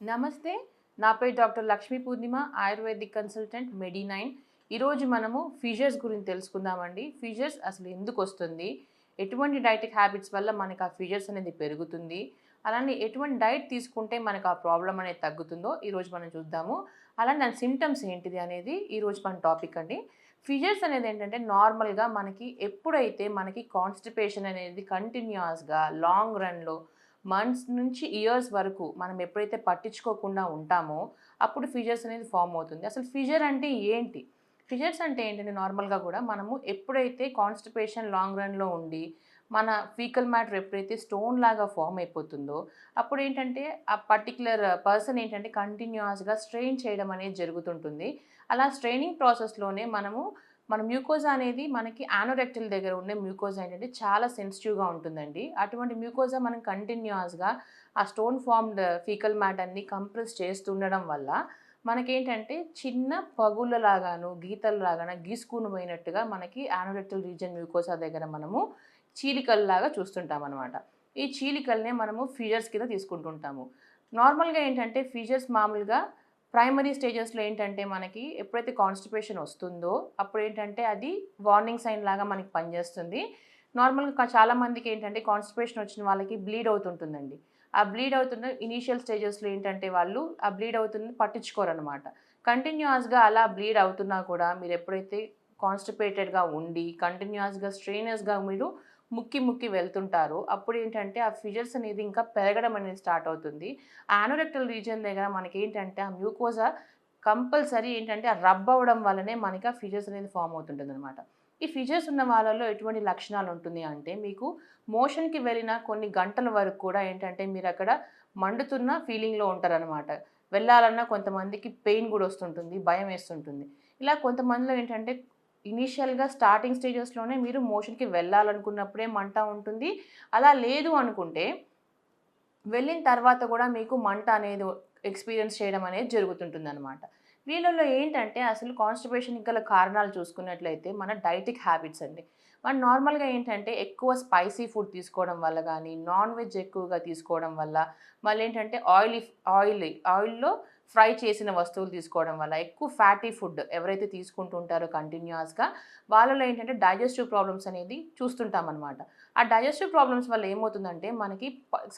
నమస్తే నా పేరు doctor Lakshmi Purnima ayurvedic consultant medi nine ఈరోజు మనము ఫీజర్స్ గురించి తెలుసుకుందామండి. ఫీజర్స్ అసలు ఎందుకు వస్తుంది? ఎటువంటి డైటిక్ హ్యాబిట్స్ వల్ల మనకు ఆ ఫీజర్స్ అనేది పెరుగుతుంది? అలానే ఎటువంటి డైట్ తీసుకుంటే మనకు ఆ ప్రాబ్లం అనేది తగ్గుతుందో ఈరోజు మనం చూద్దాము. అలానే దాని సిమ్టమ్స్ ఏంటిది అనేది ఈరోజు మన టాపిక్ అండి. ఫీజర్స్ అనేది ఏంటంటే నార్మల్గా మనకి ఎప్పుడైతే మనకి కాన్స్టిపేషన్ అనేది కంటిన్యూస్గా లాంగ్ రన్లో మంత్స్ నుంచి ఇయర్స్ వరకు మనం ఎప్పుడైతే పట్టించుకోకుండా ఉంటామో అప్పుడు ఫిజర్స్ అనేది ఫామ్ అవుతుంది. అసలు ఫిజర్ అంటే ఏంటి? ఫిజర్స్ అంటే ఏంటంటే నార్మల్గా కూడా మనము ఎప్పుడైతే కాన్స్టిపేషన్ లాంగ్ రన్లో ఉండి మన ఫీకల్ మ్యాటర్ ఎప్పుడైతే స్టోన్ లాగా ఫామ్ అయిపోతుందో అప్పుడు ఏంటంటే ఆ పర్టికులర్ పర్సన్ ఏంటంటే కంటిన్యూస్గా స్ట్రెయిన్ చేయడం అనేది జరుగుతుంటుంది. అలా స్ట్రైనింగ్ ప్రాసెస్లోనే మనము మన మ్యూకోజా అనేది మనకి ఆనోరెక్టల్ దగ్గర ఉండే మ్యూకోజా ఏంటంటే చాలా సెన్సిటివ్గా ఉంటుందండి. అటువంటి మ్యూకోజా మనం కంటిన్యూస్గా ఆ స్టోన్ ఫార్మ్డ్ ఫీకల్ మ్యాటర్ని కంప్రెస్ చేస్తుండడం వల్ల మనకేంటంటే చిన్న పగుళ్ళలాగాను గీతలలాగాను గీసుకుని పోయినట్టుగా మనకి ఆనోరెక్టల్ రీజన్ మ్యూకోసా దగ్గర మనము చీలికల్లాగా చూస్తుంటాం అనమాట ఈ చీలికల్నే మనము ఫీజర్స్ కింద తీసుకుంటుంటాము. నార్మల్గా ఏంటంటే ఫీజర్స్ మామూలుగా ప్రైమరీ స్టేజెస్లో ఏంటంటే మనకి ఎప్పుడైతే కాన్స్టిపేషన్ వస్తుందో అప్పుడు ఏంటంటే అది వార్నింగ్ సైన్ లాగా మనకి పనిచేస్తుంది. నార్మల్గా చాలామందికి ఏంటంటే కాన్స్టిపేషన్ వచ్చిన వాళ్ళకి బ్లీడ్ అవుతుంటుందండి. ఆ బ్లీడ్ అవుతున్న ఇనీషియల్ స్టేజెస్లో ఏంటంటే వాళ్ళు ఆ బ్లీడ్ అవుతుంది పట్టించుకోరనమాట కంటిన్యూస్గా అలా బ్లీడ్ అవుతున్నా కూడా మీరు ఎప్పుడైతే కాన్స్టిపేటెడ్గా ఉండి కంటిన్యూస్గా స్ట్రెయినర్స్గా మీరు ముక్కి ముక్కి వెళ్తుంటారు. అప్పుడు ఏంటంటే ఆ ఫిజర్స్ అనేది ఇంకా పెరగడం అనేది స్టార్ట్ అవుతుంది. ఆనోరెక్టల్ రీజియన్ దగ్గర మనకి ఏంటంటే ఆ మ్యూకోజా కంపల్సరీ ఏంటంటే ఆ రబ్ అవ్వడం వల్లనే మనకి ఆ ఫిజర్స్ అనేది ఫామ్ అవుతుంటుంది అనమాట ఈ ఫిజర్స్ ఉన్న వాళ్ళలో ఎటువంటి లక్షణాలు ఉంటుంది అంటే మీకు మోషన్కి వెళ్ళిన కొన్ని గంటల వరకు కూడా ఏంటంటే మీరు అక్కడ మండుతున్న ఫీలింగ్లో ఉంటారనమాట వెళ్ళాలన్నా కొంతమందికి పెయిన్ కూడా వస్తుంటుంది భయం వేస్తుంటుంది. ఇలా కొంతమందిలో ఏంటంటే ఇనీషియల్గా స్టార్టింగ్ స్టేజెస్లోనే మీరు మోషన్కి వెళ్ళాలనుకున్నప్పుడే మంట ఉంటుంది. అలా లేదు అనుకుంటే వెళ్ళిన తర్వాత కూడా మీకు మంట అనేది ఎక్స్పీరియన్స్ చేయడం అనేది జరుగుతుంటుంది అనమాట వీళ్ళల్లో ఏంటంటే అసలు కాన్స్టిపేషన్కి గల కారణాలు చూసుకున్నట్లయితే మన డైటిక్ హ్యాబిట్స్ అండి. మన నార్మల్గా ఏంటంటే ఎక్కువ స్పైసీ ఫుడ్ తీసుకోవడం వల్ల కానీ నాన్ వెజ్ ఎక్కువగా తీసుకోవడం వల్ల మళ్ళీ ఏంటంటే ఆయిల్ ఆయిల్ ఆయిల్లో ఫ్రై చేసిన వస్తువులు తీసుకోవడం వల్ల ఎక్కువ ఫ్యాటీ ఫుడ్ ఎవరైతే తీసుకుంటుంటారో కంటిన్యూస్గా వాళ్ళలో ఏంటంటే డైజెస్టివ్ ప్రాబ్లమ్స్ అనేది చూస్తుంటాం అనమాట ఆ డైజెస్టివ్ ప్రాబ్లమ్స్ వల్ల ఏమవుతుందంటే మనకి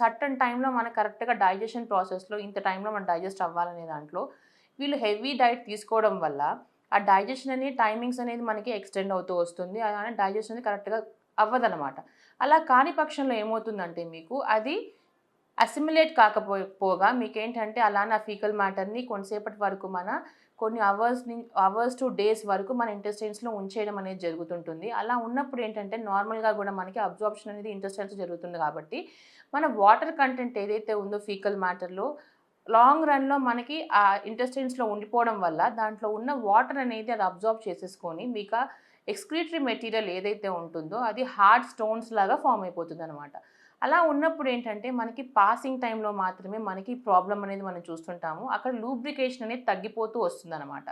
సర్టన్ టైంలో మనకు కరెక్ట్గా డైజెషన్ ప్రాసెస్లో ఇంత టైంలో మనం డైజెస్ట్ అవ్వాలనే దాంట్లో వీళ్ళు హెవీ డైట్ తీసుకోవడం వల్ల ఆ డైజెషన్ అనేది టైమింగ్స్ అనేది మనకి ఎక్స్టెండ్ అవుతూ వస్తుంది. అలానే డైజెషన్ అనేది కరెక్ట్గా అవ్వదనమాట అలా కాని పక్షంలో ఏమవుతుందంటే మీకు అది అసిమిలేట్ కాకపో పోగా మీకేంటంటే అలానే ఆ ఫీకల్ మ్యాటర్ని కొంతసేపటి వరకు మన కొన్ని అవర్స్ అవర్స్ టు డేస్ వరకు మన ఇంటెస్టైన్స్లో ఉంచేయడం అనేది జరుగుతుంటుంది. అలా ఉన్నప్పుడు ఏంటంటే నార్మల్గా కూడా మనకి అబ్జార్ప్షన్ అనేది ఇంటెస్టైన్స్ జరుగుతుంది కాబట్టి మన వాటర్ కంటెంట్ ఏదైతే ఉందో ఫీకల్ మ్యాటర్లో లాంగ్ రన్లో మనకి ఆ ఇంటెస్టైన్స్లో ఉండిపోవడం వల్ల దాంట్లో ఉన్న వాటర్ అనేది అది అబ్జార్బ్ చేసేసుకొని మీకు ఎక్స్క్రీటరీ మెటీరియల్ ఏదైతే ఉంటుందో అది హార్డ్ స్టోన్స్ లాగా ఫామ్ అయిపోతుంది అనమాట అలా ఉన్నప్పుడు ఏంటంటే మనకి పాసింగ్ టైంలో మాత్రమే మనకి ప్రాబ్లం అనేది మనం చూస్తుంటాము. అక్కడ లూబ్రికేషన్ అనేది తగ్గిపోతూ వస్తుందన్నమాట.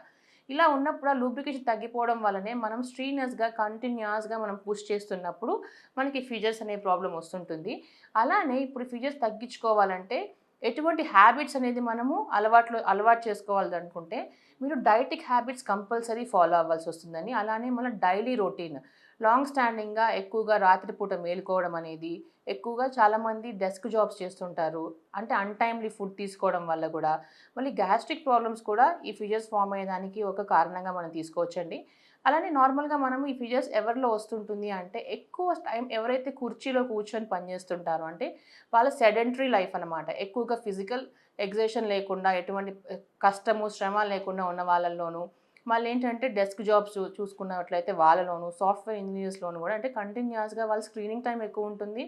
ఇలా ఉన్నప్పుడు ఆ లూబ్రికేషన్ తగ్గిపోవడం వల్లనే మనం స్ట్రీనస్గా కంటిన్యూస్గా మనం పుష్ చేస్తున్నప్పుడు మనకి ఫీజర్స్ అనే ప్రాబ్లం వస్తుంటుంది. అలానే ఇప్పుడు ఫీజర్స్ తగ్గించుకోవాలంటే ఎటువంటి హ్యాబిట్స్ అనేది మనము అలవాట్లు అలవాటు చేసుకోవాలి అనుకుంటే మీరు డైటిక్ హ్యాబిట్స్ కంపల్సరీ ఫాలో అవ్వాల్సి వస్తుందని. అలానే మన డైలీ రొటీన్ లాంగ్ స్టాండింగ్గా ఎక్కువగా రాత్రిపూట మేలుకోవడం అనేది ఎక్కువగా చాలామంది డెస్క్ జాబ్స్ చేస్తుంటారు. అంటే అన్టైమ్లీ ఫుడ్ తీసుకోవడం వల్ల కూడా. మళ్ళీ గ్యాస్ట్రిక్ ప్రాబ్లమ్స్ కూడా ఈ ఫిజర్స్ ఫామ్ అయ్యేదానికి ఒక కారణంగా మనం తీసుకోవచ్చండి. అలానే నార్మల్గా మనం ఈ ఫిజర్స్ ఎవరిలో వస్తుంటుంది అంటే ఎక్కువ టైం ఎవరైతే కుర్చీలో కూర్చొని పనిచేస్తుంటారో అంటే వాళ్ళ సెడెంటరీ లైఫ్ అనమాట ఎక్కువగా ఫిజికల్ ఎగ్జేషన్ లేకుండా ఎటువంటి కష్టము శ్రమ లేకుండా ఉన్న వాళ్ళల్లోనూ మళ్ళీ ఏంటంటే డెస్క్ జాబ్స్ చూసుకున్నట్లయితే వాళ్ళలోను సాఫ్ట్వేర్ ఇంజనీర్స్లోను కూడా అంటే కంటిన్యూస్గా వాళ్ళ స్క్రీనింగ్ టైం ఎక్కువ ఉంటుంది.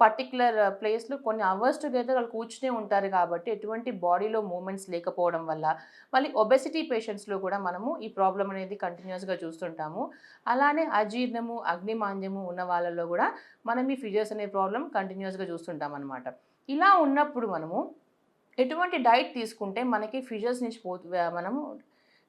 పర్టికులర్ ప్లేస్లో కొన్ని అవర్స్ టుగెదర్ వాళ్ళు కూర్చునే ఉంటారు కాబట్టి ఎటువంటి బాడీలో మూమెంట్స్ లేకపోవడం వల్ల మళ్ళీ ఒబెసిటీ పేషెంట్స్లో కూడా మనము ఈ ప్రాబ్లం అనేది కంటిన్యూస్గా చూస్తుంటాము. అలానే అజీర్ణము అగ్నిమాంద్యము ఉన్న వాళ్ళలో కూడా మనం ఈ ఫిజర్స్ అనే ప్రాబ్లం కంటిన్యూస్గా చూస్తుంటాం అనమాట ఇలా ఉన్నప్పుడు మనము ఎటువంటి డైట్ తీసుకుంటే మనకి ఫిజర్స్ నుంచి పో మనము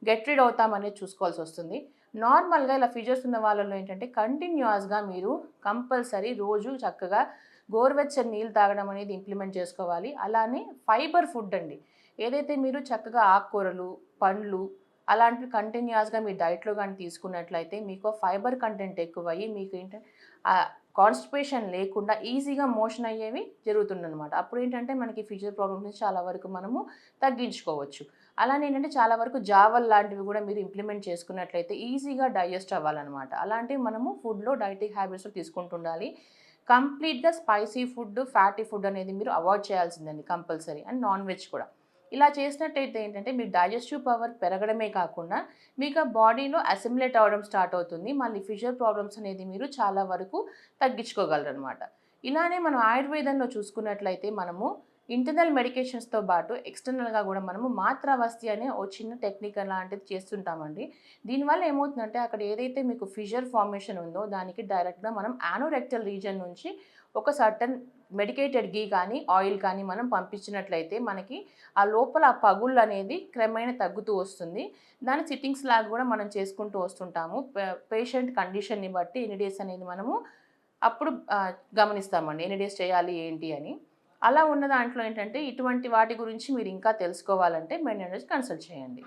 గెట్ రీడ్ అవుతామనేది చూసుకోవాల్సి వస్తుంది. నార్మల్గా ఇలా ఫీచర్స్ ఉన్న వాళ్ళలో ఏంటంటే కంటిన్యూస్గా మీరు కంపల్సరీ రోజు చక్కగా గోరువెచ్చని నీళ్ళు తాగడం అనేది ఇంప్లిమెంట్ చేసుకోవాలి. అలానే ఫైబర్ ఫుడ్ అండి. ఏదైతే మీరు చక్కగా ఆకుకూరలు పండ్లు అలాంటివి కంటిన్యూస్గా మీ డైట్లో కానీ తీసుకున్నట్లయితే మీకు ఫైబర్ కంటెంట్ ఎక్కువయ్యి మీకు ఏంటంటే కాన్స్టిపేషన్ లేకుండా ఈజీగా మోషన్ అయ్యేవి జరుగుతుందన్నమాట. అప్పుడు ఏంటంటే మనకి ఫిజికల్ ప్రాబ్లమ్స్ చాలా వరకు మనము తగ్గించుకోవచ్చు. అలానే ఏంటంటే చాలా వరకు జావల్ లాంటివి కూడా మీరు ఇంప్లిమెంట్ చేసుకున్నట్లయితే ఈజీగా డైజెస్ట్ అవ్వాలన్నమాట. అలాంటివి మనము ఫుడ్లో డైటిక్ హ్యాబిట్స్లో తీసుకుంటుండాలి. కంప్లీట్గా స్పైసీ ఫుడ్ ఫ్యాటీ ఫుడ్ అనేది మీరు అవాయిడ్ చేయాల్సిందండి కంపల్సరీ అండ్ నాన్ వెజ్ కూడా. ఇలా చేసినట్టయితే ఏంటంటే మీ డైజెస్టివ్ పవర్ పెరగడమే కాకుండా మీకు ఆ బాడీలో అసిమిలేట్ అవ్వడం స్టార్ట్ అవుతుంది. మళ్ళీ ఫిషర్ ప్రాబ్లమ్స్ అనేది మీరు చాలా వరకు తగ్గించుకోగలరు అనమాట ఇలానే మనం ఆయుర్వేదంలో చూసుకున్నట్లయితే మనము ఇంటర్నల్ మెడికేషన్స్తో పాటు ఎక్స్టర్నల్గా కూడా మనము మాత్రావస్తి అనే ఓ చిన్న టెక్నిక్ లాంటిది చేస్తుంటామండి. దీనివల్ల ఏమవుతుందంటే అక్కడ ఏదైతే మీకు ఫిజర్ ఫార్మేషన్ ఉందో దానికి డైరెక్ట్గా మనం యానోరెక్టల్ రీజన్ నుంచి ఒక సర్టన్ మెడికేటెడ్ గీ కానీ ఆయిల్ కానీ మనం పంపించినట్లయితే మనకి ఆ లోపల ఆ పగుళ్ళు అనేది క్రమేణ తగ్గుతూ వస్తుంది. దాని సిట్టింగ్స్ లాగా కూడా మనం చేసుకుంటూ వస్తుంటాము. పేషెంట్ కండిషన్ని బట్టి ఎన్ని డేస్ అనేది మనము అప్పుడు గమనిస్తామండి. ఎన్ని డేస్ చేయాలి ఏంటి అని. అలా ఉన్న దాంట్లో ఏంటంటే ఇటువంటి వాటి గురించి మీరు ఇంకా తెలుసుకోవాలంటే మెయిన్ కన్సల్ట్ చేయండి.